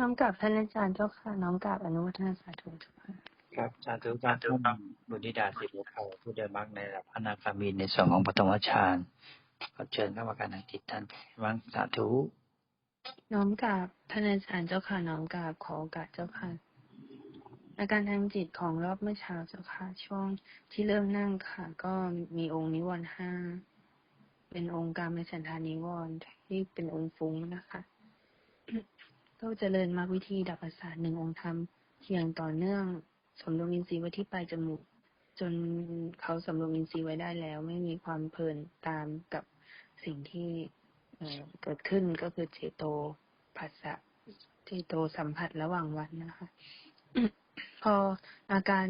น้อมกราบท่านอาจารย์เจ้าค่ะ น้อมกราบอนุโมทนาสาธุเจ้าค่ะครับสาธุสาธุครับบุญธิดาสิริเขาผู้ได้มักในระดับพระนาคามีในส่วนของปฐมฌานขอเชิญเข้ามาการทางจิตท่านวังสาธุน้อมกราบท่านอาจารย์เจ้าค่ะน้อมกราบขอโอกาสเจ้าค่ะอาการทางจิตของรอบเมื่อเช้าเจ้าค่ะ ช่วงที่เริ่มนั่งค่ะ ก็มีองค์นิวรณ์ห้าเป็นองค์การมฉันทานิวรณ์ที่เป็นองค์ฟุ้งนะคะ ก็เจริญมรรควิธีดับประสาทหนึ่งองค์ธรรมอย่างต่อเนื่องสำรวมอินทรีย์ไว้ที่ปลายจมูก จนเขาสำรวมอินทรีย์ไว้ได้แล้ว ไม่มีความเพลินตามกับสิ่งที่เอเกิดขึ้นก็คือเจโตภาษะเจโตสัมผัสระหว่างวันนะคะ พออาการ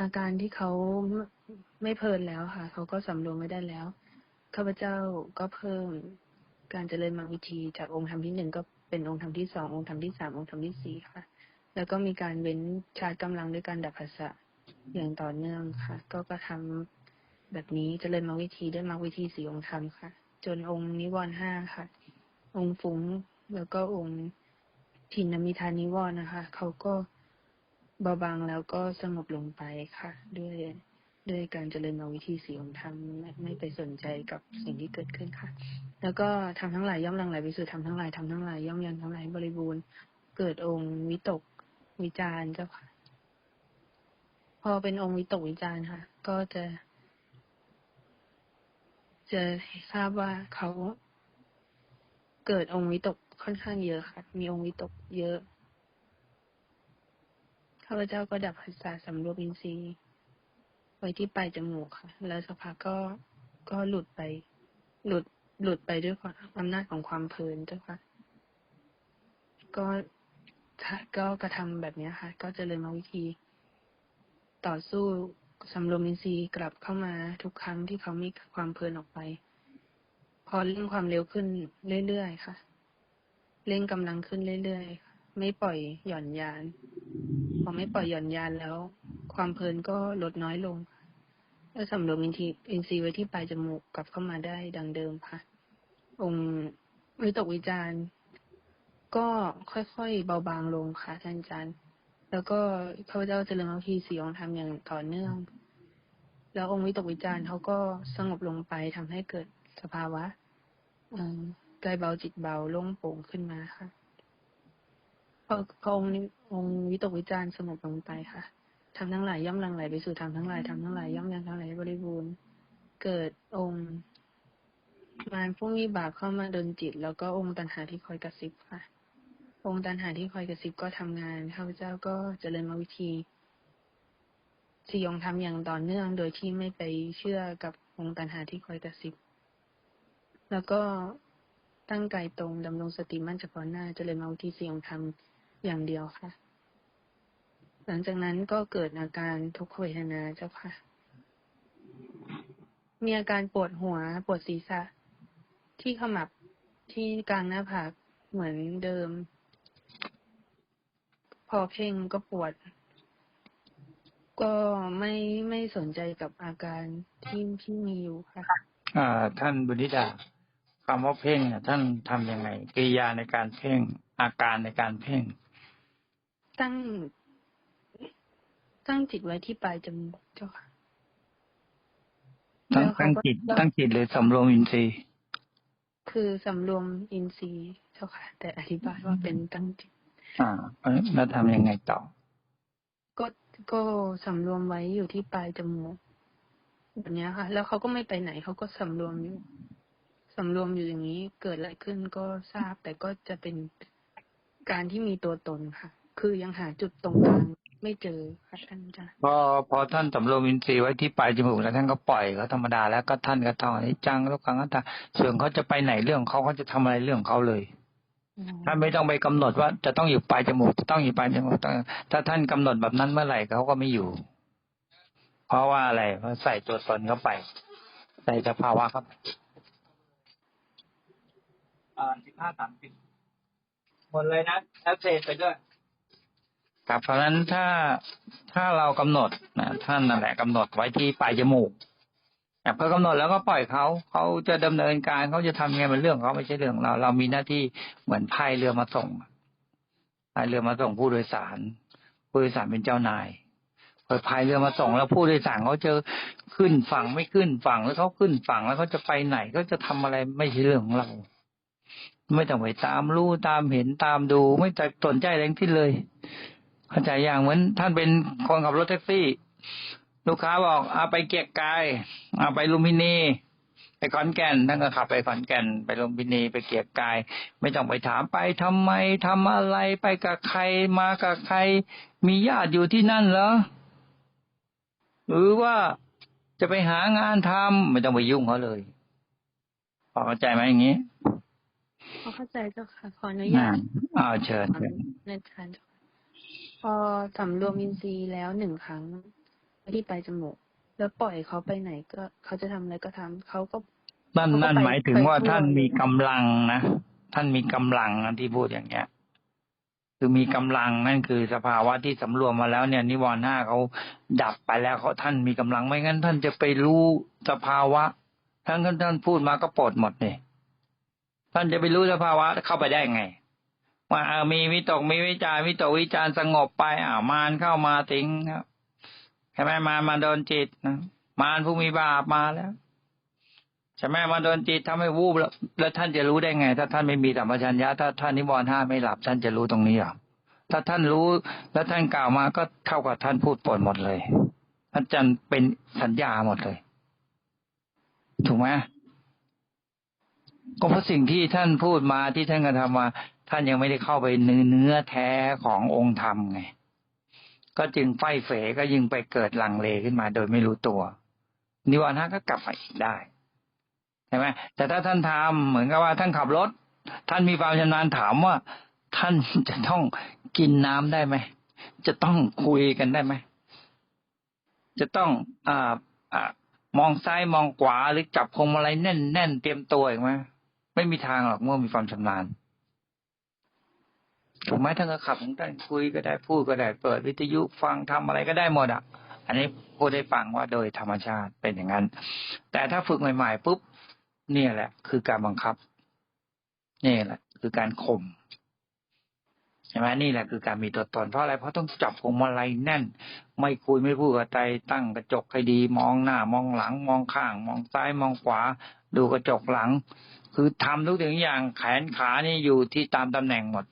อาการที่เขาไม่เพลินแล้วค่ะ เขาก็สำรวมไม่ได้แล้วข้าพเจ้าก็เพิ่มการเจริญมรรควิธีจากองค์ธรรมที่หนึ่งก็ เป็นองค์ธรรมที่สององค์ธรรมที่สามองค์ธรรมที่สี่ค่ะ แล้วก็มีการเว้นชาร์จกำลังด้วยการดับภาษะอย่างต่อเนื่องค่ะ ก็กระทำแบบนี้เจริญมรรควิธีด้วยมรรควิธีสี่องค์ธรรมค่ะ จนองค์นิวรณ์ห้าค่ะ องค์ฟุ้งแล้วก็องค์ทินนมิทานิวรณ์นะคะ เขาก็เบาบางแล้วก็สงบลงไปค่ะ ด้วย ด้วยการเจริญมรรควิธีสี่องธรรมไม่ไม่ไปสนใจกับสิ่งที่เกิดขึ้นค่ะ แล้วก็ทำทั้งหลายย่อมลังไหลไปสู่ทำทั้งหลายทำทั้งหลายย่อมยังทั้งหลายบริบูรณ์ เกิดองค์วิตกวิจารณ์เจ้าค่ะ พอเป็นองค์วิตกวิจารณ์ค่ะ ก็จะ จะทราบว่าเขาเกิดองค์วิตกค่อนข้างเยอะค่ะ มีองค์วิตกเยอะข้าพเจ้าก็ดับภาษาสำรวมอินทรีย์ ไว้ที่ปลายจมูกค่ะ แล้วสักพักก็ก็หลุดไป หลุดหลุดไปด้วยความอำนาจของความเพลินเจ้าค่ะ ก็ถ้าก็กระทำแบบนี้ค่ะ ก็เจริญมาวิธี ต่อสู้สำรวมอินทรีย์กลับเข้ามาทุกครั้งที่เขามีความเพลินออกไป พอเร่งความเร็วขึ้นเรื่อยๆค่ะเร่งกำลังขึ้นเรื่อยๆไม่ปล่อยหย่อนยาน พอไม่ปล่อยหย่อนยานแล้ว ความเพลินก็ลดน้อยลงแล้วสำรวมอินทรีย์อินทรีย์ไว้ที่ปลายจมูกกลับเข้ามาได้ดังเดิมค่ะ องค์วิตกวิจารณ์ก็ค่อยๆเบาบางลงค่ะท่านอาจารย์ แล้วก็ข้าพเจ้าเจริญมรรคที่สี่องค์ทำอย่างต่อเนื่อง แล้วองค์วิตกวิจารณ์เขาก็สงบลงไปทำให้เกิดสภาวะอ่อกายเบาจิตเบาโล่งโปร่งขึ้นมาค่ะพอพอองค์องค์วิตกวิจารณ์สงบลงไปค่ะ ทำทั้งหลายย่อมหลังไหลไปสู่ธรรมทั้งหลายทำทั้งหลายย่อมยังทั้งหลายบริบูรณ์ เกิดองค์มารผู้มีบาปเข้ามาดนจิต แล้วก็องค์ตัณหาที่คอยกระซิบค่ะ องค์ตัณหาที่คอยกระซิบก็ทำงานข้าพเจ้าก็เจริญมาวิธีสี่องค์ทำอย่างต่อเนื่องโดยที่ไม่ไปเชื่อกับองค์ตัณหาที่คอยกระซิบ แล้วก็ตั้งกายตรงดำรงสติมั่นเฉพาะหน้าเจริญมาวิธีสี่องค์ทำอย่างเดียวค่ะ หลังจากนั้นก็เกิดอาการทุกขเวทนาเจ้าค่ะ มีอาการปวดหัวปวดศีรษะ ที่ขมับที่กลางหน้าผากเหมือนเดิม พอเพ่งก็ปวด ก็ไม่ไม่สนใจกับอาการที่ที่มีอยู่ค่ะอ่า ท่านบุญธิดาคำว่าเพ่งอะท่านทำยังไงกิริยาในการเพ่งอาการในการเพ่ง ตั้ง ตั้งจิตไว้ที่ปลายจมูกเจ้าค่ะตั้งแล้วเขาตั้งก็จิต ตั้งจิตเลยสำรวมอินทรีย์ คือสำรวมอินทรีย์เจ้าค่ะ แต่อธิบายว่าเป็นตั้งจิต อ่าแล้วทำยังไงต่อ ก็ก็สำรวมไว้อยู่ที่ปลายจมูกแบบเนี้ยค่ะ แล้วเขาก็ไม่ไปไหนเขาก็สำรวมอยู่สำรวมอยู่อย่างนี้เกิดอะไรขึ้นก็ทราบแต่ก็จะเป็นการที่มีตัวตนค่ะ คือยังหาจุดตรงกลาง ไม่เจอค่ะท่านอาจารย์พอพอท่านสำรวมอินทรีย์ไว้ที่ปลายจมูกแล้วท่านก็ปล่อยเขาธรรมดาแล้วก็ท่านก็ท่องอนิจจังทุกขังอนัตตาส่วนเขาจะไปไหนเรื่องของเขาเขาจะทำอะไรเรื่องของเขาเลยท่านไม่ต้องไปกำหนดว่าจะต้องอยู่ปลายจมูกจะต้องอยู่ปลายจมูกต้องถ้าท่านกำหนดแบบนั้นเมื่อไหร่เขาก็ไม่อยู่ เพราะว่าอะไรเพราะใส่ตัวตนเข้าไป ใส่สภาวะครับอ่าสิบห้าสามสิบหมดเลยนะแล้วเทไปด้วย ครับเพราะฉะนั้นถ้าถ้าเรากำหนดนะท่านนั่นแหละกำหนดไว้ที่ปลายจมูกแต่อกำหนดแล้วก็ปล่อยเขาเขาจะดำเนินการเขาจะทำยังไงเป็นเรื่องเขาไม่ใช่เรื่องเรา เรามีหน้าที่เหมือนพายเรือมาส่งพายเรือมาส่งผู้โดยสาร ผู้โดยสารเป็นเจ้านายพอพายเรือมาส่งแล้วผู้โดยสารเขาจะขึ้นฝั่งไม่ขึ้นฝั่งแล้วเขาขึ้นฝั่งแล้วเขาจะไปไหนเขาจะทำอะไรไม่ใช่เรื่องของเรา ไม่ต้องไปตามรู้ตามเห็นตามดู ไม่จะสนใจอะไรงที่เลย เข้าใจอย่างเหมือน ท่านเป็นคนขับรถแท็กซี่ ลูกค้าบอกเอาไปเกียกกายเอาไปลุมพินี ไปขอนแก่นท่านก็ขับไปขอนแก่น ไปลุมพินีไปเกียกกาย ไม่ต้องไปถามไปทำไมทำอะไรไปกับใครมากับใคร มีญาติอยู่ที่นั่นเหรอหรือว่าจะไปหางานทำไม่ต้องไปยุ่งเขาเลยพอเข้าใจไหมอย่างนี้พอเข้าใจเจ้าค่ะขออนุอ่าญาตอ่าเชิญถามในทานเจ้าค่ะพ อสำรวมอินทรีย์แล้วหนึ่งครั้งที่ปลายจมูก แล้วปล่อยเขาไปไหนก็เขาจะทำอะไรก็ทำเขาก็นั่นเขาก็นั่นไปหมายถึงว่าไปทั่วท่านมีเลยกำลังนะท่านมีกำลังนะที่พูดอย่างเงี้ย คือมีกำลังนั่นคือสภาวะที่สำรวมมาแล้วเนี่ย นิวรณ์ห้าเขาดับไปแล้วเขาท่านมีกำลังไม่งั้น ท่านจะไปรู้สภาวะท่านท่านพูดมาก็ปลดหมดเนี่ยท่านจะไปรู้สภาวะเข้าไปได้ไง ว่ามีวิตกมีวิจารวิตกวิจารสงบไปอ่าวมารเข้ามาสิงครับใช่ไหมมารมาโดนจิตนะมารผู้มีบาปมาแล้วใช่ไหมมาโดนจิตทำให้วูบแล้วแล้วท่านจะรู้ได้ไง ถ้าท่านไม่มีสัมปชัญญะถ้าท่านนิวรณ์ห้าไม่หลับ ท่านจะรู้ตรงนี้หรอถ้าท่านรู้แล้วท่านกล่าวมาก็เท่ากับท่านพูดปนหมดเลยท่านจันเป็นสัญญาหมดเลย ถูกไหมก็เพราะสิ่งที่ท่านพูดมาที่ท่านกระทำมา ท่านยังไม่ได้เข้าไปเนื้อเนื้อแท้ขององค์ธรรมไง ก็จึงไฟเฝก็ยิ่งไปเกิดลังเลขึ้นมาโดยไม่รู้ตัว นิวรณ์ห้าก็กลับมาอีกได้ใช่ไหมแต่ถ้าท่านทำเหมือนกับว่าท่านขับรถ ท่านมีความชำนาญถามว่า ท่านจะต้องกินน้ำได้ไหมจะต้องคุยกันได้ไหมจะต้องอ่าอ่ามองซ้ายมองขวาหรือจับพวงมาลัยแน่นแน่นเตรียมตัวอีกไหมไม่มีทางหรอกเมื่อมีความชำนาญ ถูกไหมท่านก็ขับของท่านคุยก็ได้พูดก็ได้เปิดวิทยุฟังทำอะไรก็ได้หมดอะ อันนี้พูดได้ฟังว่าโดยธรรมชาติเป็นอย่างนั้น แต่ถ้าฝึกใหม่ๆปุ๊บเนี่ยแหละ คือการบังคับนี่แหละ คือการข่มใช่ไหมนี่แหละคือการมีตัวตนเพราะอะไรเพราะต้องจับพวงมาลัยแน่น ไม่คุยไม่พูดกับใจตั้งกระจกให้ดี มองหน้ามองหลัง มองข้าง มองซ้ายมองขวา ดูกระจกหลัง คือทำทุกอย่างแขนขานี่อยู่ที่ตามตำแหน่งหมด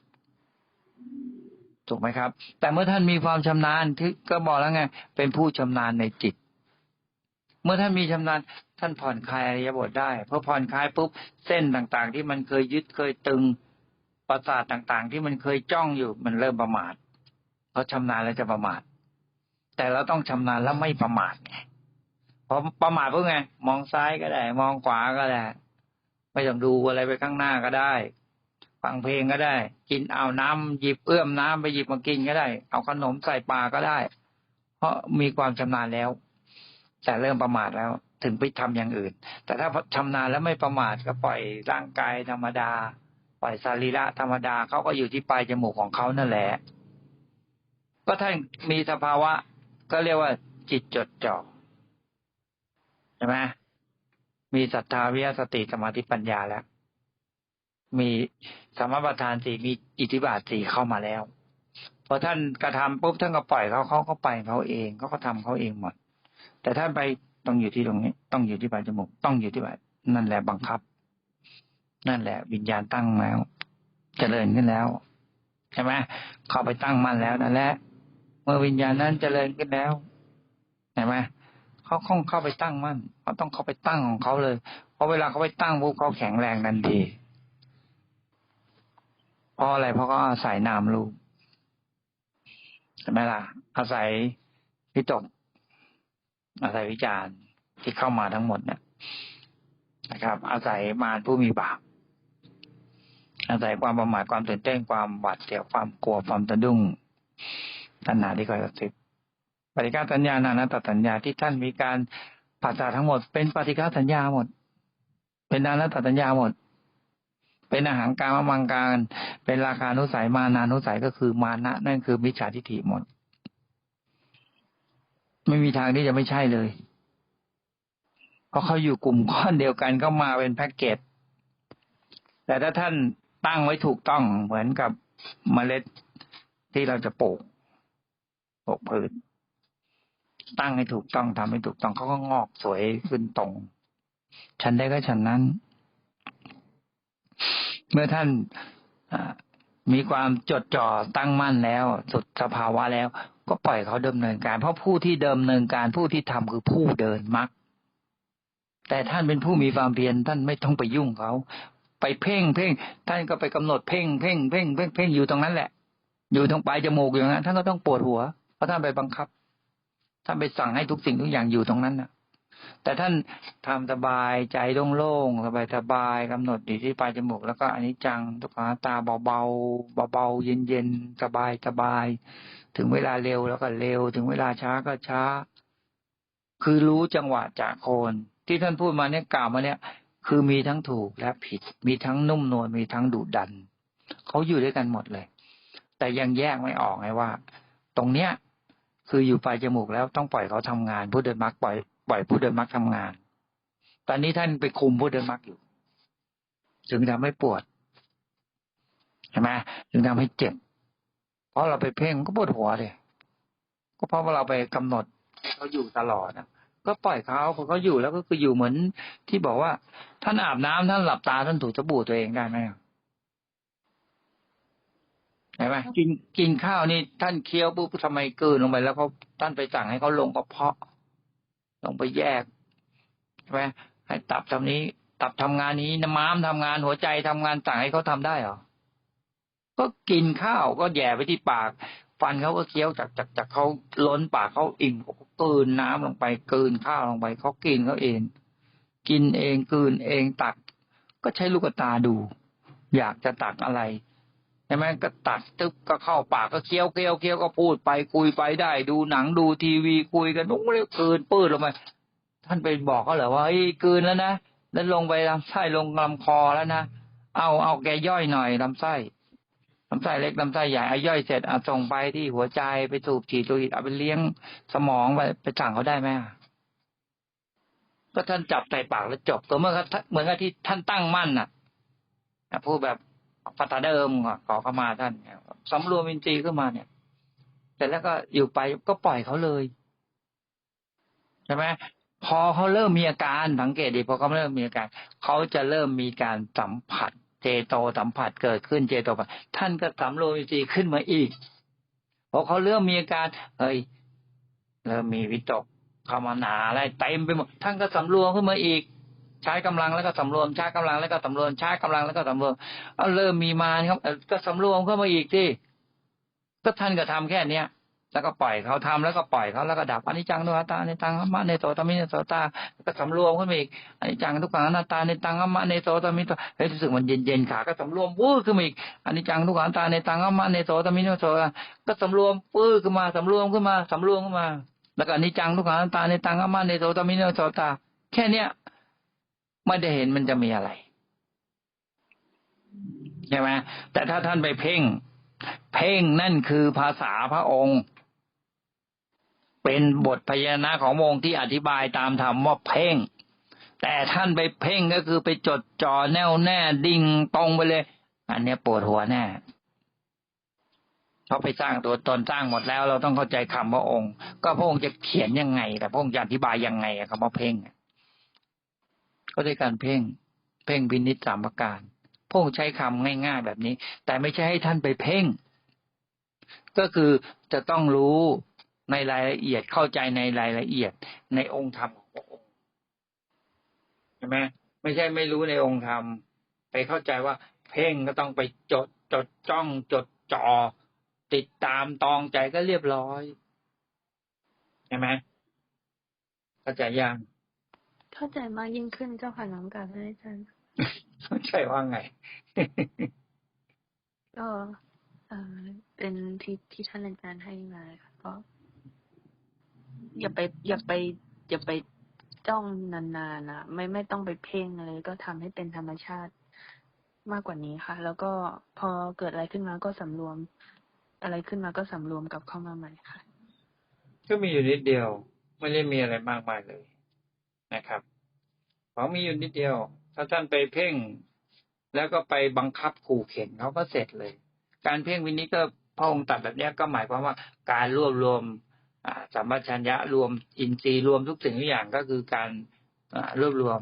ถูกไหมครับ แต่เมื่อท่านมีความชำนาญที่ก็บอกแล้วไง เป็นผู้ชำนาญในจิต เมื่อท่านมีชำนาญ ท่านผ่อนคลายอริยบทได้พอผ่อนคลายปุ๊บเส้นต่างๆ ที่มันเคยยึดเคยตึงประสาทต่างๆ ที่มันเคยจ้องอยู่มันเริ่มประมาทเพราะชำนาญแล้วจะประมาท แต่เราต้องชำนาญแล้วไม่ประมาทไงพอประมาทปุ๊บไง มองซ้ายก็ได้ มองขวาก็ได้ ไม่ต้องดูอะไรไปข้างหน้าก็ได้ ฟังเพลงก็ได้ กินเอาน้ำหยิบเอื้อมน้ำไปหยิบมากินก็ได้ เอาขนมใส่ปากก็ได้ เพราะมีความชำนาญแล้ว แต่เริ่มประมาทแล้ว ถึงไปทำอย่างอื่น แต่ถ้าชำนาญแล้วไม่ประมาทก็ปล่อยร่างกายธรรมดา ปล่อยสรีระธรรมดาเขาก็อยู่ที่ปลายจมูกของเขานั่นแหละ ก็ท่านมีสภาวะ ก็เรียกว่าจิตจดจ่อใช่ไหมมีศรัทธาวิยสติสมาธิปัญญาแล้ว มีสมประทานสี่มีอิทธิบาทสี่เข้ามาแล้วพอท่านกระทำปุ๊บท่านก็ปล่อยเขาเขาก็ไปเขาเองเขาก็ทำเขาเองหมด แต่ท่านไปต้องอยู่ที่ตรงนี้ ต้องอยู่ที่ปลายจมูกต้องอยู่ที่ปลายนั่นแหละบังคับ นั่นแหละ วิญญาณตั้งแล้วเจริญขึ้นแล้วใช่ไหมเข้าไปตั้งมั่นแล้วนั่นแหละเมื่อวิญญาณนั้นเจริญขึ้นแล้วเห็นไหมเขาคงเข้าไปตั้งมั่นเขาต้องเข้าไปตั้งของเขาเลยเพราะเวลาเขาไปตั้งปุ๊บเขาแข็งแรงทันที เพราะอะไรเพราะเขาอาศัยนามรูปใช่ไหมล่ะ อาศัยวิตก อาศัยวิจารณ์ที่เข้ามาทั้งหมดเนี่ยนะครับ อาศัยมารผู้มีบาปอาศัยความประมาทความตื่นเต้นความหวาดเสียวความกลัวความตะดุ้งตัณหาที่คอยกระซิบปฏิฆาสัญญานานาตสัญญาที่ท่านมีการภาษาทั้งหมด เป็นปฏิฆาสัญญาหมด เป็นนานาตสัญญาหมด เป็นอาหารการมมังการ เป็นราคานุสัยมานานุสัยก็คือมานะ นั่นคือมิจฉาทิฏฐิหมด ไม่มีทางที่จะไม่ใช่เลย เพราะเขาอยู่กลุ่มก้อนเดียวกันก็มาเป็นแพ็กเกจ แต่ถ้าท่านตั้งไว้ถูกต้องเหมือนกับเมล็ดที่เราจะปลูกปลูกพืชตั้งให้ถูกต้องทำให้ถูกต้องเขาก็งอกสวยขึ้นตรง ฉันได้ก็ฉันนั้น เมื่อท่านมีความจดจ่อตั้งมั่นแล้ว สุดสภาวะแล้ว ก็ปล่อยเขาดำเนินการ เพราะผู้ที่ดำเนินการผู้ที่ทำคือผู้เดินมรรคแต่ท่านเป็นผู้มีความเพียรท่านไม่ต้องไปยุ่งเขา ไปเพ่งเพ่งท่านก็ไปกำหนดเพ่งเพ่งเพ่งเพ่งเพ่งอยู่ตรงนั้นแหละ อยู่ตรงปลายจมูกอย่างนั้นท่านก็ต้องปวดหัว เพราะท่านไปบังคับ ท่านไปสั่งให้ทุกสิ่งทุกอย่างอยู่ตรงนั้นนะ แต่ท่านทำสบายใจโล่งๆสบายสบายกำหนดอยู่ที่ปลายจมูกแล้วก็อันนี้จังทุกขาตาเบาๆเบาๆเย็นๆสบายสบายถึงเวลาเร็วแล้วก็เร็ว ถึงเวลาช้าก็ช้า คือรู้จังหวะจากโคน ที่ท่านพูดมาเนี่ยกล่าวมาเนี่ย คือมีทั้งถูกและผิด มีทั้งนุ่มนวลมีทั้งดุดันเขาอยู่ด้วยกันหมดเลย แต่ยังแยกไม่ออกไงว่า ตรงเนี้ย คืออยู่ปลายจมูกแล้วต้องปล่อยเขาทำงานผู้เดินมรรคปล่อย ปล่อยผู้เดินมรรคทำงาน ตอนนี้ท่านไปคุมผู้เดินมรรคอยู่ จึงทำให้ปวดใช่ไหมจึงทำให้เจ็บ เพราะเราไปเพ่งก็ปวดหัวเลยก็เพราะว่าเราไปกำหนดเขาอยู่ตลอดนะก็ปล่อยเขาพอเขาอยู่แล้วก็คืออยู่เหมือนที่บอกว่า ท่านอาบน้ำท่านหลับตาท่านถูสบู่ตัวเองได้ไหมเห็นไหมกินกินข้าวนี่ท่านเคี้ยวปุ๊บทำไมกลืนลงไป แล้วเขาท่านไปสั่งให้เขาลงกระเพาะ ลงไปแยกใช่ไหมให้ตับทำนี้ ตับทำงานนี้น้ำม้ามทำงานหัวใจทำงานสั่งให้เขาทำได้เหรอก็กินข้าวก็แย่ไปที่ปาก ฟันเขาก็เคี้ยวจากจากจากเขาล้นปากเขาอิ่มเขาก็กลืนน้ำลงไปกลืนข้าวลงไปเขากินเขาเอง กินเองกลืนเองตัก ก็ใช้ลูกตาดู อยากจะตักอะไร ใช่ไหมก็ตักตึ๊บก็เข้าปากก็เคี้ยวเคี้ยวเคี้ยวก็พูดไปคุยไปได้ ดูหนังดูทีวีคุยกันนุ้งเลยกลืนปื้ดลงไปท่านไปบอกเขาเหรอว่าเฮ้ยกลืนแล้วนะแล้วลงไปลำไส้ลงลำคอแล้วนะเอาเอาแกย่อยหน่อยลำไส้ลำไส้เล็กลำไส้ใหญ่เอาย่อยเสร็จเอาส่งไปที่หัวใจไปสูบฉีดโลหิตเอาไปเลี้ยงสมองไปไปสั่งเขาได้ไหมก็ท่านจับใส่ปากแล้วจบตัวเมื่อเขาเหมือนกับที่ท่านตั้งมั่นอะพูดแบบ ปัตตาเดิมขอเข้ามาท่านเนี่ยสำรวมอินทรีย์ขึ้นมาเนี่ยเสร็จแล้วก็อยู่ไปก็ปล่อยเขาเลยใช่ไหมพอเขาเริ่มมีอาการสังเกตดีพอเขาเริ่มมีอาการเขาจะเริ่มมีการสัมผัส เจโตสัมผัสเกิดขึ้นเจโตสัมผัสท่านก็สำรวมอินทรีย์ขึ้นมาอีกพอเขาเริ่มมีอาการเฮ้ยเริ่มมีวิตกเข้ามาหนาอะไรเต็มไปหมดท่านก็สำรวมขึ้นมาอีก ใช้กำลังแล้วก็สำรวมใช้กำลังแล้วก็สำรวมใช้กำลังแล้วก็สำรวมเอาเริ่มมีมาครับก็สำรวมเข้ามาอีกที่ก็ท่านก็ทำแค่เนี้ยแล้วก็ปล่อยเขาทำแล้วก็ปล่อยเขาแล้วก็ดับอนิจจังทุกขังตาในตังอมะในโตตมิในโสตาก็สำรวมขึ้นมาอีกอนิจจังทุกขังอนัตตาในตังอมะในโตตมิโตเฮ้ยรู้สึกมันเย็นเย็นขาก็สำรวมปื้อขึ้นมาอีกอนิจจังทุกขังอนัตตาในตังอมะในโตตมิโนโสตาก็สำรวมปื้อขึ้นมาสำรวมขึ้นมาสำรวมขึ้นมา แล้วก็อนิจจังทุกขังอนัตตาในตังอมะในโตตมิโนโสตาแค่เนี้ย ไม่ได้เห็นมันจะมีอะไรใช่ไหมแต่ถ้าท่านไปเพ่ง เพ่งนั่นคือภาษาพระองค์ เป็นบทพยัญชนะขององค์ที่อธิบายตามธรรมว่าเพ่ง แต่ท่านไปเพ่งก็คือไปจดจ่อแน่วแน่ดิ่งตรงไปเลย อันเนี้ยปวดหัวแน่เขาไปสร้างตัวตนสร้างหมดแล้ว เราต้องเข้าใจคำพระองค์ ก็พระองค์จะเขียนยังไง แต่พระองค์จะอธิบายยังไงคำว่าเพ่งอะ ก็ด้วยการเพ่ง เพ่งพินิจสามประการพระองใช้คำง่าย ๆ แบบนี้ แต่ไม่ใช่ให้ท่านไปเพ่ง ก็คือจะต้องรู้ในรายละเอียดเข้าใจในรายละเอียดในองค์ธรรมของพระองค์ใช่ไหมไม่ใช่ไม่รู้ในองค์ธรรม ไปเข้าใจว่า เพ่งก็ต้องไปจดจดจ้องจดจ่อติดตามตองใจก็เรียบร้อยใช่ไหมเข้าใจยัง เข้าใจมากยิ่งขึ้นเจ้าค่ะน้องกับพระอาจารย์เข้าใจว่าไง ก็เอ่อเป็นที่ที่ท่านอาจารย์ให้มาค่ะก็ อย่าไป อย่าไป อย่าไปจ้องนานๆนะไม่ไม่ต้องไปเพ่งอะไรก็ทำให้เป็นธรรมชาติมากกว่านี้ค่ะ แล้วก็พอเกิดอะไรขึ้นมาก็สำรวม อะไรขึ้นมาก็สำรวมกลับเข้ามาใหม่ค่ะ ก็มีอยู่นิดเดียว ไม่ได้มีอะไรมากมายเลย นะครับของมีอยู่นิดเดียว ถ้าท่านไปเพ่ง แล้วก็ไปบังคับขู่เข็นเขาก็เสร็จเลย การเพ่งวินิจก็พระองค์ตัดแบบนี้ก็หมายความว่าการรวบรวมสัมปชัญญะรวมอินทรีย์รวมทุกสิ่งทุกอย่างก็คือการรวบรวม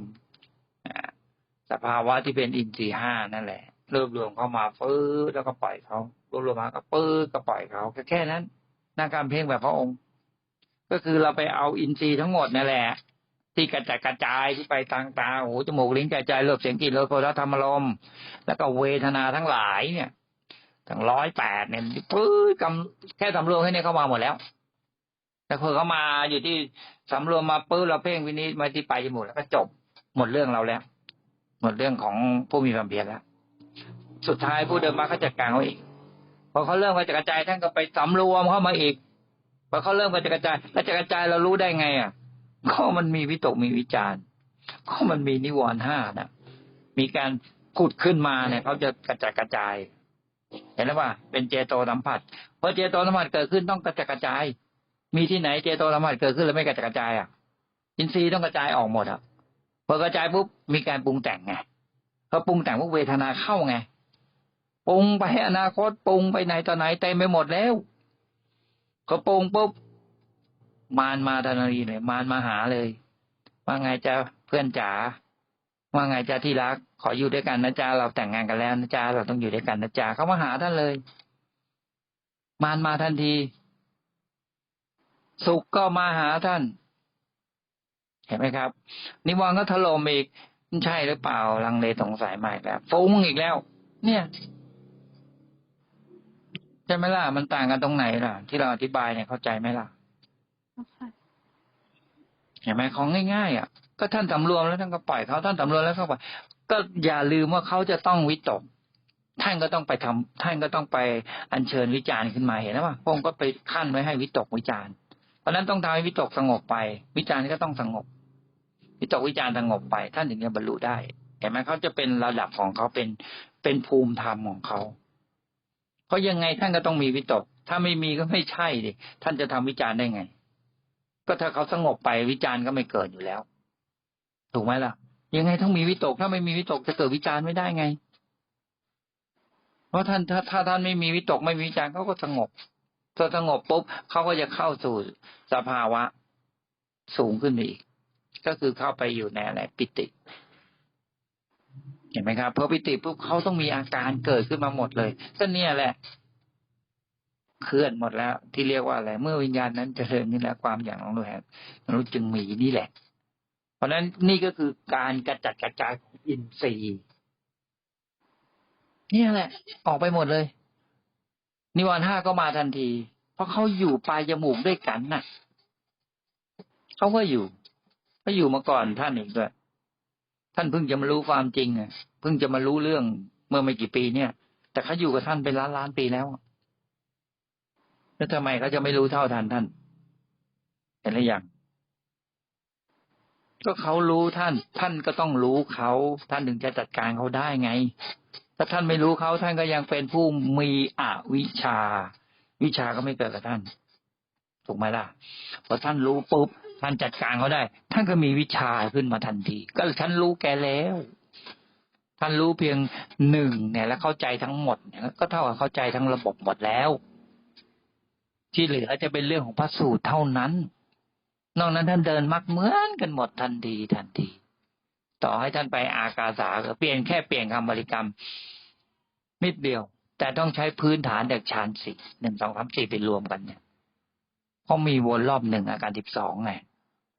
สภาวะที่เป็นอินทรีย์ห้านั่นแหละรวบรวมเข้ามาฟื้นแล้วก็ปล่อยเขารวบรวมมาก็ปื้อก็ปล่อยเขาแค่แค่นั้นนาการเพ่งแบบพระองค์ ก็คือเราไปเอาอินทรีย์ทั้งหมดนั่นแหละ ที่กระจัดกระจายที่ไปทางตาหูจมูกลิ้นกายใจเลือบเสียงกลิ่นรสโผฏฐธรรมารมแล้วก็เวทนาทั้งหลายเนี่ยทั้งร้อยแปดเนี่ยปื้อกำแค่สำรวมแค่นี้เข้ามาหมดแล้ว แต่พอเขามาอยู่ที่สำรวมมาปื้อเราเพ่งวินิจมาที่ไปลายจมูกแล้วก็จบหมดเรื่องเราแล้ว หมดเรื่องของผู้มีความเพียรแล้ว สุดท้ายผู้เดินมาเขาจัดการเขาอีกพอเขาเริ่มกระจัดกระจายท่านก็ไปสำรวมเข้ามาอีกพอเขาเริ่มกระจัดกระจายกระจัดกระจายเรารู้ได้ไง อะ ก็มันมีวิตกมีวิจารณ์ก็มันมีนิวรณ์ห้านะมีการผุดขึ้นมาเนี่ยเขาจะกระจัดกระจาย เห็นแล้วว่า เป็นเจโตสัมผัสพอเจโตสัมผัสเกิดขึ้นต้องกระจัดกระจาย มีที่ไหนเจโตสัมผัสเกิดขึ้นแล้วไม่กระจัดกระจายอะอินทรีย์ต้องกระจายออกหมดอะพอกระจายปุ๊บมีการปรุงแต่งไงพอปรุงแต่งพวกเวทนาเข้าไงปรุงไปอนาคตปรุงไปไหนต่อไหนเต็มไปหมดแล้วก็ปรุงปุ๊บ มารมาทันทีเลยมารมาหาเลย ว่าไงจะเพื่อนจ๋าว่าไงจะที่รัก ขออยู่ด้วยกันนะจ๊ะเราแต่งงานกันแล้วนะจ๊ะเราต้องอยู่ด้วยกันนะจ๊ะเขามาหาท่านเลย มารมาทันที สุขก็มาหาท่าน เห็นไหมครับ นิวรณ์ก็ถล่มอีกใช่หรือเปล่าลังเลสงสัยใหม่แล้วฟุ้งอีกแล้ว เนี่ยใช่ไหมล่ะมันต่างกันตรงไหนล่ะ ที่เราอธิบายเนี่ยเข้าใจไหมล่ะ เห็นไหมของง่ายๆอะ ก็ท่านสำรวมแล้วท่านก็ปล่อยเขาท่านสำรวมแล้วเขาปล่อยก็อย่าลืมว่าเขาจะต้องวิตกท่านก็ต้องไปทำท่านก็ต้องไปอัญเชิญวิจารณ์ขึ้นมาเห็นไหมว่าพระองค์ก็ไปขั้นไว้ให้วิตกวิจารณ์เพราะนั้นต้องทำให้วิตกสงบไป วิจารณ์ก็ต้องสงบ วิตกวิจารณ์สงบไป ท่านถึงจะบรรลุได้เห็นไหมเขาจะเป็นระดับของเขาเป็นเป็นภูมิธรรมของเขาเพราะยังไงท่านก็ต้องมีวิตก ถ้าไม่มีก็ไม่ใช่ดิท่านจะทำวิจารณ์ได้ไง ก็ถ้าเขาสงบไปวิจารณ์ก็ไม่เกิดอยู่แล้ว ถูกไหมล่ะ ยังไงต้องมีวิตก ถ้าไม่มีวิตกจะเกิดวิจารณ์ไม่ได้ไง เพราะท่านถ้าถ้าท่านไม่มีวิตกไม่มีวิจารณ์เขาก็สงบพอสงบปุ๊บเขาก็จะเข้าสู่สภาวะ สูงขึ้นไปอีก ก็คือเข้าไปอยู่ในอะไรปิติ เห็นไหมครับพอปิติปุ๊บเขาต้องมีอาการเกิดขึ้นมาหมดเลยก็เนี่ยแหละ เคลื่อนหมดแล้ว ที่เรียกว่าอะไรเมื่อวิญญาณนั้นเจริญนี่แหละความอย่างของรู้แห่งรู้จึงมีนี่แหละ เพราะฉะนั้นนี่ก็คือการกระจัดกระจายของอินทรีย์นี่แหละ ออกไปหมดเลย นิวรณ์ห้าก็มาทันที เพราะเขาอยู่ปลายจมูกด้วยกันน่ะเขาก็อยู่ก็อยู่มาก่อนท่านอีกด้วยท่านเพิ่งจะมารู้ความจริงอะเพิ่งจะมารู้เรื่องเมื่อไม่กี่ปีเนี่ย แต่เขาอยู่กับท่านเป็นล้านล้านปีแล้ว แล้วทำไมเขาจะไม่รู้เท่าทันท่านเห็นหรือยังก็เขารู้ท่าน ท่านก็ต้องรู้เขาท่านถึงจะจัดการเขาได้ไง ถ้าท่านไม่รู้เขาท่านก็ยังเป็นผู้มีอวิชชา วิชาก็ไม่เกิดกับท่าน ถูกไหมล่ะพอท่านรู้ปุ๊บท่านจัดการเขาได้ ท่านก็มีวิชาขึ้นมาทันที ก็ท่านรู้แกแล้ว ท่านรู้เพียงหนึ่งเนี่ย แล้วเข้าใจทั้งหมดเนี่ยก็เท่ากับเข้าใจทั้งระบบหมดแล้ว ที่เหลือจะเป็นเรื่องของพระสูตรเท่านั้น นอกนั้นท่านเดินมักเหมือนกันหมดทันทีทันที ต่อให้ท่านไปอากาสาก็เปลี่ยนแค่เปลี่ยนคำบริกรรม นิดเดียว แต่ต้องใช้พื้นฐานเด็กฌานสี่หนึ่งสองสามสี่ไปรวมกันเนี่ยเพราะมีวนรอบหนึ่งอาการสิบสองไง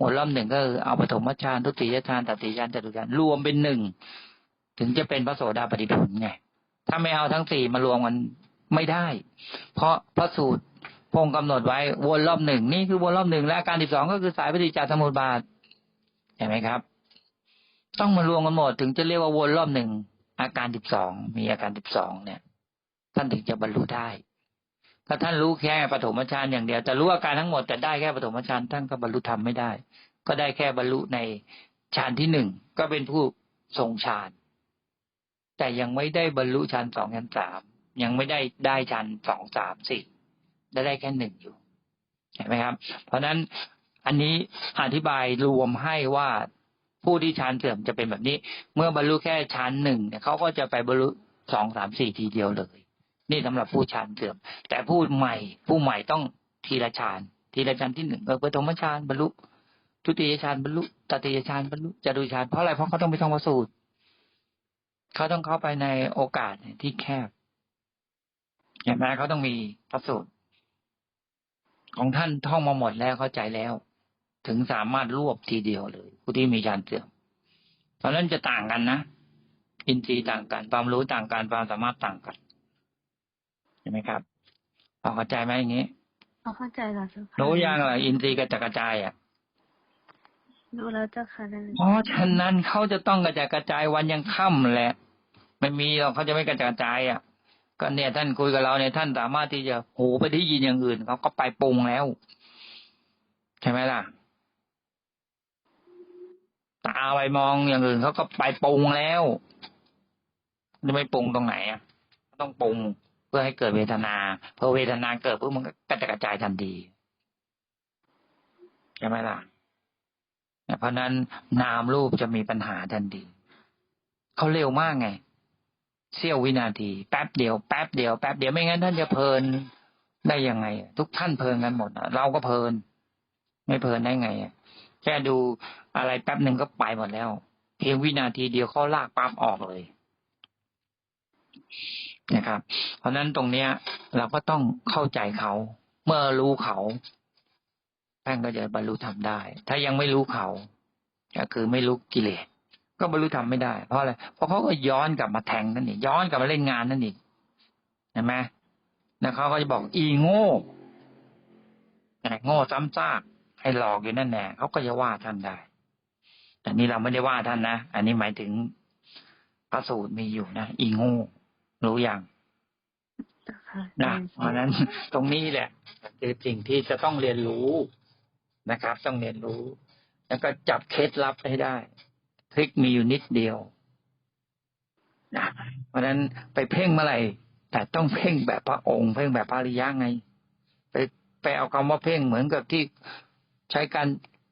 วนรอบหนึ่งก็คือเอาปฐมฌานทุติยฌานตติยฌานจตุฌานรวมเป็นหนึ่งถึงจะเป็นพระโสดาปฏิผลไงถ้าไม่เอาทั้งสี่มารวมกันไม่ได้ เพราะพระสูตร พงกำหนดไว้วนรอบหนึ่งนี่คือวนรอบหนึ่งและอาการสิบสองก็คือสายปฏิจจสมุปบาทเห็นไหมครับ ต้องมารวมกันหมดถึงจะเรียกว่าวนรอบหนึ่งอาการสิบสองมีอาการสิบสองเนี่ย ท่านถึงจะบรรลุได้ ถ้าท่านรู้แค่ปฐมฌานอย่างเดียวแต่รู้อาการทั้งหมดแต่ได้แค่ปฐมฌานท่านก็บรรลุธรรมไม่ได้ ก็ได้แค่บรรลุในฌานที่หนึ่งก็เป็นผู้ทรงฌานแต่ยังไม่ได้บรรลุฌานสองฌานสามยังไม่ได้ได้ฌานสองสามสี่ ได้ได้แค่หนึ่งอยู่เห็นไหมครับ เพราะฉะนั้นอันนี้อธิบายรวมให้ว่าผู้ที่ฌานเสื่อมจะเป็นแบบนี้ เมื่อบรรลุแค่ฌานหนึ่งเนี่ยเขาก็จะไปบรรลุสองสามสี่ทีเดียวเลย นี่สำหรับผู้ฌานเสื่อม แต่ผู้ใหม่ ผู้ใหม่ต้องทีละฌานทีละฌานที่หนึ่งเออปฐมฌานบรรลุทุติยฌานบรรลุตติยฌานบรรลุจตุฌานเพราะอะไรเพราะเขาต้องไปท่องพระสูตรเขาต้องเข้าไปในโอกาสที่แคบเห็นไหมเขาต้องมีพระสูตร ของท่านท่องมาหมดแล้วเข้าใจแล้ว ถึงสามารถรวบทีเดียวเลย ผู้ที่มีฌานเสื่อมเพราะนั้นจะต่างกันนะอินทรีย์ต่างกันความรู้ต่างกันความสามารถต่างกันเห็นไหมครับพอเข้าใจไหมอย่างนี้พอเข้าใจแล้วเจ้าค่ะรู้ยังเหรออินทรีย์กระจัดกระจายอะรู้แล้วเจ้าค่ะนั่นเพราะฉะนั้นเขาจะต้องกระจายกระจายวันยังค่ำแหละ ไม่มีหรอกเขาจะไม่กระจายกระจายอะ ก็เนี่ยท่านคุยกับเราเนี่ยท่านสามารถที่จะหูไปได้ยินอย่างอื่นเขาก็ไปปรุงแล้ว ใช่ไหมล่ะตาไปมองอย่างอื่นเขาก็ไปปรุงแล้วจะไม่ปรุงตรงไหนอะต้องปรุงเพื่อให้เกิดเวทนาพอเวทนาเกิดปุ๊บมันก็กระจายกระจายทันทีใช่ไหมล่ะเพราะนั้นนามรูปจะมีปัญหาทันทีเขาเร็วมากไง เสี้ยววินาทีแป๊บเดียวแป๊บเดียวแป๊บเดียวไม่งั้นท่านจะเพลินได้ยังไง ทุกท่านเพลินกันหมดเราก็เพลิน ไม่เพลินได้ไงแค่ดูอะไรแป๊บหนึ่งก็ไปหมดแล้ว เพียงวินาทีเดียวเขาลากปั๊มออกเลยนะครับ เพราะฉะนั้นตรงเนี้ย เราก็ต้องเข้าใจเขา เมื่อรู้เขาท่านก็จะบรรลุธรรมได้ ถ้ายังไม่รู้เขา ก็คือไม่รู้กิเลส ก็บรรลุธรรมไม่ได้ เพราะอะไรเพราะเขาก็ย้อนกลับมาแทงนั่นเองย้อนกลับมาเล่นงานนั่นเองเห็นไหมแล้วเขาก็จะบอกอีโง่โง่ซ้ำซากให้หลอกอยู่นั่นแน่เขาก็จะว่าท่านได้แต่นี่เราไม่ได้ว่าท่านนะอันนี้หมายถึงพระสูตรมีอยู่นะอีโง่รู้อย่างเจ้าค่ะนะเพราะฉะนั้นตรงนี้แหละคือสิ่งที่จะต้องเรียนรู้นะครับ ต้องเรียนรู้ แล้วก็จับเคล็ดลับให้ได้ ทริคมีอยู่นิดเดียวนะเพราะฉะนั้นไปเพ่งเมื่อไหร่แต่ต้องเพ่งแบบพระองค์ เพ่งแบบพระอริยะไง ไปไปเอาคำว่าเพ่งเหมือนกับที่ใช้การ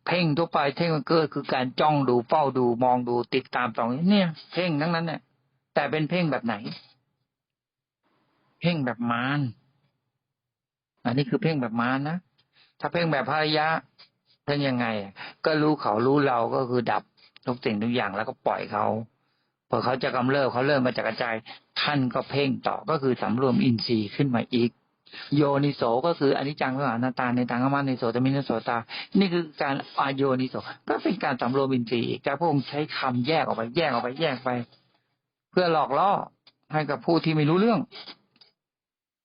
เพ่งทั่วไปเพ่งมันก็คือการจ้องดูเฝ้าดูมองดูติดตามสองเนี่ย เพ่งทั้งนั้นเนี่ยแต่เป็นเพ่งแบบไหน เพ่งแบบมารอันนี้คือเพ่งแบบมารนะถ้าเพ่งแบบพระอริยะเพ่งยังไง ก็รู้เขารู้เราก็คือดับ ทุกสิ่งทุกอย่างแล้วก็ปล่อยเขาพอเขาจะกำเริบเขาเริ่มมาจากกระจายท่านก็เพ่งต่อก็คือสำรวมอินทรีย์ขึ้นมาอีก โยนิโสก็คืออนิจจังก็อนัตตาในทางอมาในโสตมินโสตา นี่คือการอายโยนิโสก็เป็นการสำรวมอินทรีย์อีกแต่พระองค์ใช้คำแยกออกไปแยกออกไปแยกไป เพื่อหลอกล่อให้กับผู้ที่ไม่รู้เรื่อง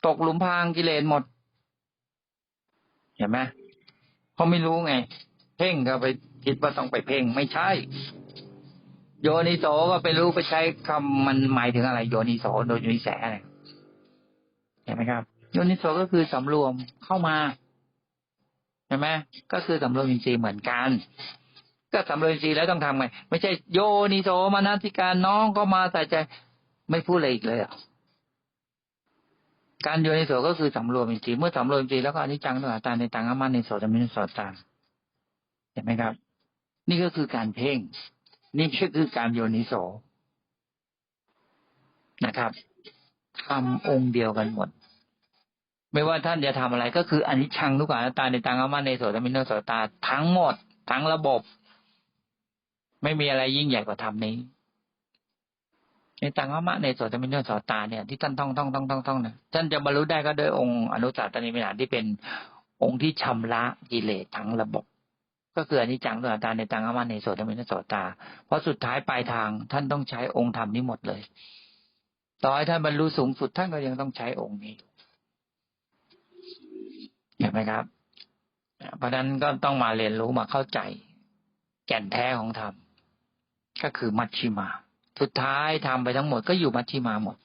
ตกหลุมพรางกิเลสหมดเห็นไหมเขาไม่รู้ไง เพ่งก็ไปคิดว่าต้องไปเพ่งไม่ใช่ โยนิโสก็ไปรู้ไปใช้คำมันหมายถึงอะไร โยนิโสโดยโยนิแสอะไรเห็นไหมครับ โยนิโสก็คือสำรวมเข้ามาเห็นไหมก็คือสำรวมอินทรีย์เหมือนกัน ก็สำรวมอินทรีย์แล้วต้องทำไง ไม่ใช่โยนิโสมานาธิการน้องก็มาใส่ใจ ไม่พูดอะไรอีกเลยอะการโยนิโสก็คือสำรวมอินทรีย์เมื่อสำรวมอินทรีย์แล้วก็อนิจจังตัวตาในตังอามันในโสตมินโสตา เห็นไหมครับ นี่ก็คือการเพ่ง นี่ก็คือการโยนิโสนะครับทำองค์เดียวกันหมด ไม่ว่าท่านจะทำอะไรก็คืออนิจจังทุกขังอนัตาในตังอามันในโสตมินโสตาทั้งหมด ทั้งระบบ ไม่มีอะไรยิ่งใหญ่กว่าธรรมนี้ในตังอมะในโสตมินโนสตาเนี่ยที่ท่านท่องท่องท่องท่องท่องเนี่ยท่านจะบรรลุได้ก็โดยองค์อนุสาตนิมิหารที่เป็นองค์ที่ชำระกิเลสทั้งระบบ ก็คืออนิจจังตัวตาในตังอมะในโสตมินโสตา เพราะสุดท้ายปลายทางท่านต้องใช้องค์ธรรมนี้หมดเลย ต่อให้ท่านบรรลุสูงสุดท่านก็ยังต้องใช้องค์นี้เห็นไหมครับ เพราะฉะนั้นก็ต้องมาเรียนรู้มาเข้าใจ แก่นแท้ของธรรมก็คือมัชชิมา สุดท้ายทำไปทั้งหมดก็อยู่มัชชิมาหมด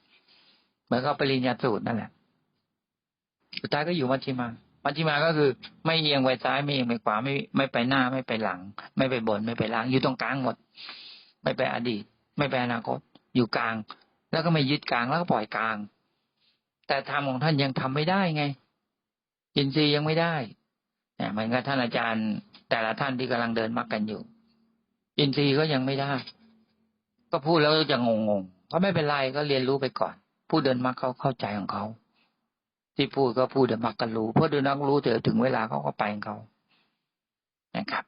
เหมือนกับปริญญาสูตรนั่นแหละ สุดท้ายก็อยู่มัชชิมา มัชชิมาก็คือไม่เอียงไปซ้ายไม่เอียงไปขวาไม่ไม่ไปหน้าไม่ไปหลัง ไม่ไปบนไม่ไปล่าง อยู่ตรงกลางหมด ไม่ไปอดีต ไม่ไปอนาคต อยู่กลาง แล้วก็ไม่ยึดกลางแล้วก็ปล่อยกลาง แต่ธรรมของท่านยังทำไม่ได้ไงอินทรีย์ยังไม่ได้เนี่ยเหมือนกับท่านอาจารย์ แต่ละท่านที่กำลังเดินมักกันอยู่ อินทรีย์ก็ยังไม่ได้ ก็พูดแล้วจะงงงๆเพราะไม่เป็นไรก็เรียนรู้ไปก่อน ผู้เดินมรรคเขาเข้าใจของเขา ที่พูดก็พูดเดินมรรคกันรู้เพราะเดินมรรครู้เดี๋ยวถึงเวลาเขาก็ไปของเขานะครับ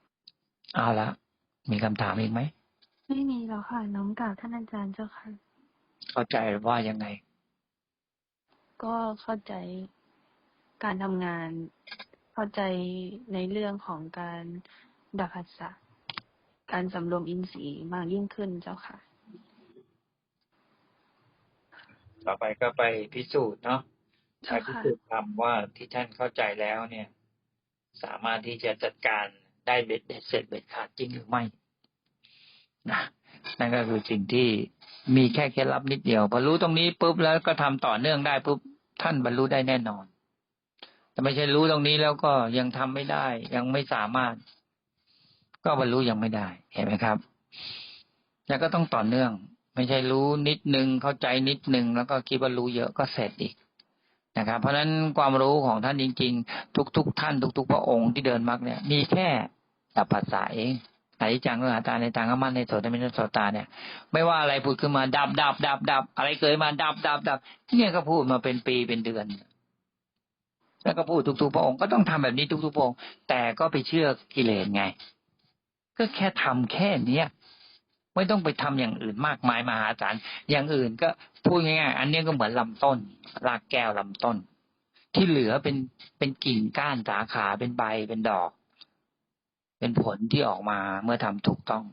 เอาละมีคำถามอีกไหมไม่มีแล้วค่ะ น้องกราบท่านอาจารย์เจ้าค่ะ เข้าใจว่ายังไง ก็เข้าใจการทำงาน เข้าใจในเรื่องของการดับผัสสะการสำรวมอินทรีย์มากยิ่งขึ้นเจ้าค่ะ ต่อไปก็ไปพิสูจน์เนาะ ถ้าพิสูจน์ทำว่าที่ท่านเข้าใจแล้วเนี่ย สามารถที่จะจัดการได้เบ็ดเด็ดเสร็จเบ็ดขาดจริงหรือไม่นะนั่นก็คือสิ่งที่มีแค่เคล็ดลับนิดเดียวพอรู้ตรงนี้ปุ๊บแล้วก็ทำต่อเนื่องได้ปุ๊บท่านบรรลุได้แน่นอน แต่ไม่ใช่รู้ตรงนี้แล้วก็ยังทำไม่ได้ ยังไม่สามารถ ก็บรรลุยังไม่ได้ เห็นไหมครับแล้วก็ต้องต่อเนื่อง ไม่ใช่รู้นิดนึงเข้าใจนิดนึงแล้วก็คิดว่ารู้เยอะก็เสร็จอีก นะครับ เพราะฉะนั้นความรู้ของท่านจริง ๆ ทุกๆท่านทุก ๆ พระองค์ที่เดินมรรคเนี่ย มีแค่ดับภาษาเองอนิจังเรื่องอาตาในทางอมันในโสตมินโสตาเนี่ย ไม่ว่าอะไรพูดขึ้นมาดับดับดับดับอะไรเกิดมาดับดับดับเนี่ยก็พูดมาเป็นปีเป็นเดือน แล้วก็พูดทุกๆพระองค์ก็ต้องทำแบบนี้ทุกๆพระองค์แต่ก็ไปเชื่อกิเลสไง ก็แค่ทำแค่เนี้ย ไม่ต้องไปทำอย่างอื่นมากมายมหาศาลอย่างอื่นก็พูดง่ายๆอันนี้ก็เหมือนลำต้นรากแก้วลำต้น ที่เหลือเป็นเป็นกิ่งก้านสาขาเป็นใบเป็นดอก เป็นผลที่ออกมาเมื่อทำถูกต้อง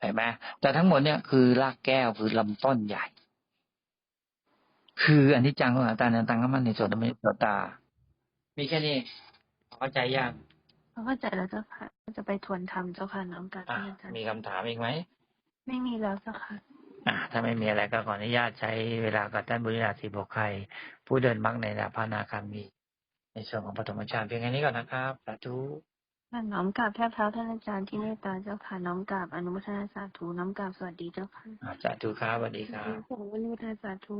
เห็นไหมแต่ทั้งหมดเนี่ยคือรากแก้วคือลำต้นใหญ่ คืออันที่จังของอาตาในตังก็มันในส่วนธรรมนิสตา มีแค่นี้เข้าใจยัง เข้าใจแล้วเจ้าค่ะจะไปทวนธรรมเจ้าค่ะน้องกราบอะท่านอาจารย์มีคำถามอีกไหม ไม่มีแล้วเจ้าค่ะอ่าถ้าไม่มีอะไรก็ขออนุญาตใช้เวลากับท่านบุริราศีบกไครผู้เดินมรรคในระดับพระอนาคามี ในส่วนของปฐมฌานเพียงแค่นี้ก่อนนะครับสาธุน้อมกราบแทบเท้าท่านอาจารย์ที่เมตตาเจ้าค่ะน้อมกราบอนุโมทนาสาธุน้อมกราบสวัสดีเจ้าค่ะอ่าสาธุครับสวัสดีครับขออนุโมทนาสาธุ